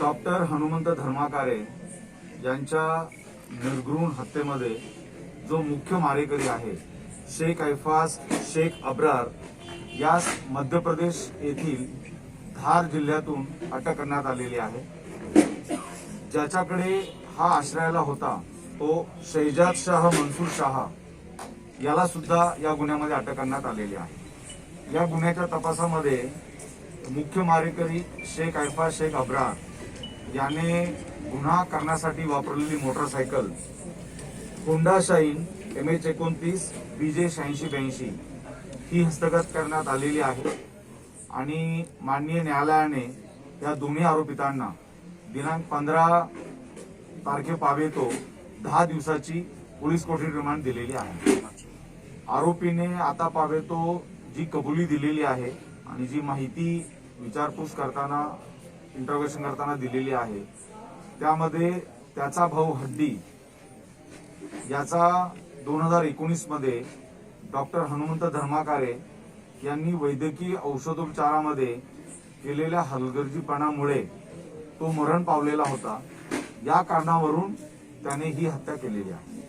Doctor Hanumant धर्माकारे यांच्या निर्घृण हत्येमध्ये जो मुख्य मारेकरी आहे शेख ऐफाज शेख अब्रार यास मध्य प्रदेश येथील धार जिल्ह्यातून अटक करण्यात आलेली आहे. ज्याच्याकडे हा आश्रयाला होता तो शैजाद शाह मनसूर शाह याला सुद्धा या गुन्ह्यामध्ये अटक करण्यात आलेली आहे. या गुन्ह्याच्या तपासामध्ये मुख्य मारेकरी शेख ऐफा शेख अब्रार याने गुन्हा करण्यासाठी वापरलेली motorcycle Honda Shine M H एकोणतीस बी जे शहाऐंशी ब्याऐंशी ही हस्तगत करण्यात आलेली आहे आणि माननीय न्यायालयाने या दोन्ही आरोपितांना दिनांक पंधरा तारखेपावेतो दहा दिवसाची पोलीस कोठडी रिमांड दिलेली आहे. आरोपीने आता पावेतो जी कबुली दिलेली आहे आणि जी माहिती विचारपूस करताना इंटरोगेशन करताना दिलेली आहे. त्यामध्ये त्याचा भाऊ हड्डी याचा दोन हजार एकोणीसमध्ये डॉक्टर हनुमंत धर्माकारे यांनी वैद्यकीय औषधोपचारामध्ये केलेल्या हलगर्जीपणामुळे तो मरण पावलेला होता. या कारणावरून त्याने ही हत्या केलेली आहे.